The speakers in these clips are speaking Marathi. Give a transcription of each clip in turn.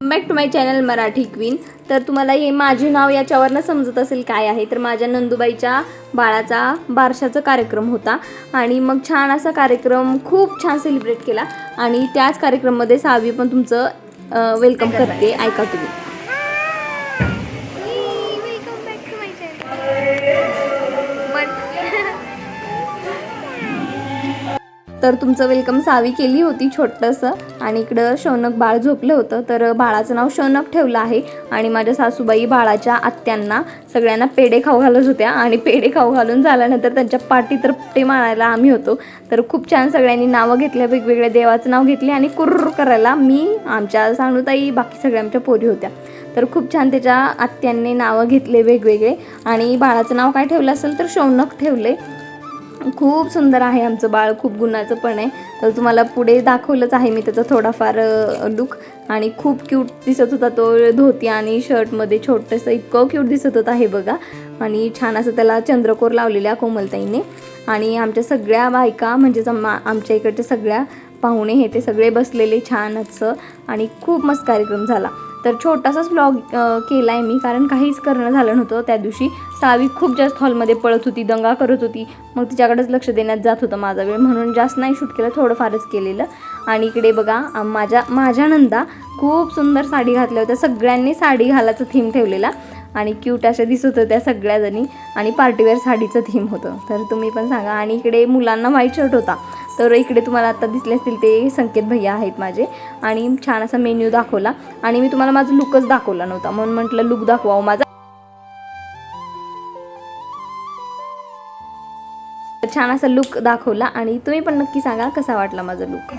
Back to my channel Marathi queen तर तुम्हाला हे माझे नाव याच्यावरनं समजत असेल काय आहे तर माझ्या नंदुबाईच्या बाळाचा बारशाचा कार्यक्रम होता आणि मग छान असा कार्यक्रम खूप छान सेलिब्रेट केला आणि त्याच कार्यक्रममध्ये सहावी पण तुमचं वेलकम करते. ऐका तुम्ही. तर तुमचं वेलकम सावी केली होती छोटंसं. आणि इकडं शौनक बाळ झोपलं होतं. तर बाळाचं नाव शौनक ठेवलं आहे. आणि माझ्या सासूबाई बाळाच्या आत्यांना सगळ्यांना पेढे खाऊ घालत होत्या. आणि पेढे खाऊ घालून झाल्यानंतर त्यांच्या पाठी तर ते मारायला आम्ही होतो. तर खूप छान सगळ्यांनी नावं घेतल्या वेगवेगळ्या देवाचं नाव घेतले आणि कुर्र करायला मी आमच्या सांगूताई बाकी सगळ्या आमच्या पोरी होत्या. तर खूप छान त्याच्या आत्यांनी नावं घेतले वेगवेगळे. आणि बाळाचं नाव काय ठेवलं असेल तर शौनक ठेवले. खूप सुंदर आहे आमचं बाळ खूप गुणाचं पण आहे. तर तुम्हाला पुढे दाखवलंच आहे मी त्याचा थोडाफार लुक आणि खूप क्यूट दिसत होता तो धोती आणि शर्टमध्ये छोटंसं इतकं क्यूट दिसत होता हे बघा. आणि छान असं त्याला चंद्रकोर लावलेल्या कोमलताईने. आणि आमच्या सगळ्या बायका म्हणजेच मा आमच्या इकडच्या सगळ्या पाहुणे हे ते सगळे बसलेले छान असं. आणि खूप मस्त कार्यक्रम झाला. तर छोटासाच ब्लॉग केला आहे मी कारण काहीच करणं झालं नव्हतं. त्या दिवशी सावी खूप जास्त हॉलमध्ये पळत होती दंगा करत होती. मग तिच्याकडेच लक्ष देण्यात जात होतं माझा वेळ. म्हणून जास्त नाही शूट केलं थोडंफारच केलेलं. आणि इकडे बघा माझ्या माझ्या नंदा खूप सुंदर साडी घातल्या होत्या. सगळ्यांनी साडी घालायचं थीम ठेवलेला. आणि क्यूट अशा दिसत होत्या सगळ्याजणी. आणि पार्टीवेअर साडीचं थीम होतं. तर तुम्ही पण सांगा. आणि इकडे मुलांना व्हाईट शर्ट होता. तर इकडे तुम्हाला आता दिसले असतील ते संकेत भैया आहेत माझे. आणि छान असा मेन्यू दाखवला. आणि मी तुम्हाला माझा लुकच दाखवला नव्हता. म्हणून म्हटलं लुक दाखवा हो माझा. छान असा लुक दाखवला. आणि तुम्ही पण नक्की सांगा कसा वाटला माझा लुक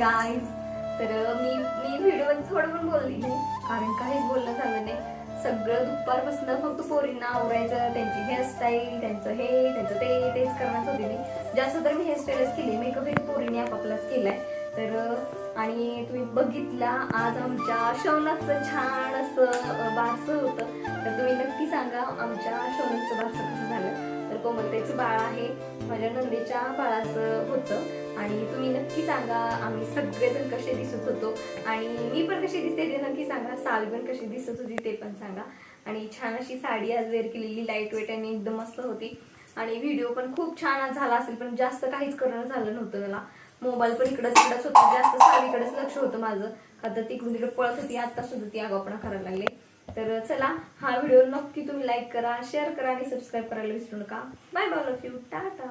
तर मी मी व्हिडिओ थोडं पण बोलली. कारण काहीच बोलणं झालं नाही. सगळं दुपारपासून फक्त पोरींना आवरायचं त्यांची हेअरस्टाईल त्यांचं हे त्यांचं ते तेच करणार होते मी. जास्त तर मी हेअरस्टाईलच केली मेकअप हे पोरीने आपापलाच केलाय. तर आणि तुम्ही बघितला आज आमच्या शौनाचं छान असं बारसं होतं. तर तुम्ही नक्की सांगा आमच्या शौनाचं बारसं कसं झालं? तर कोमलतेचं बाळ आहे माझ्या नंदेच्या बाळाचं होतं. आणि तुम्ही नक्की सांगा आम्ही सगळेजण कसे दिसत होतो. आणि मी पण कशी दिसते ते नक्की सांगा. सावी पण कशी दिसत होती ते पण सांगा. आणि छान अशी साडी आज वेअर केलेली लाइट वेट आणि एकदम मस्त होती. आणि व्हिडिओ पण खूप छान झाला असेल पण जास्त काहीच करणं झालं नव्हतं मला मोबाईल पण इकडंच तिकडंच होतं. जास्त सावीकडेच लक्ष होतं माझं. का तर तिकडून तिकडे पळत होती आता सुद्धा ती आगापणा करायला लागले. तर चला हा व्हिडिओ नक्की तुम्ही लाईक करा शेअर करा आणि सबस्क्राईब करायला विसरू नका. Bye bye love you Tata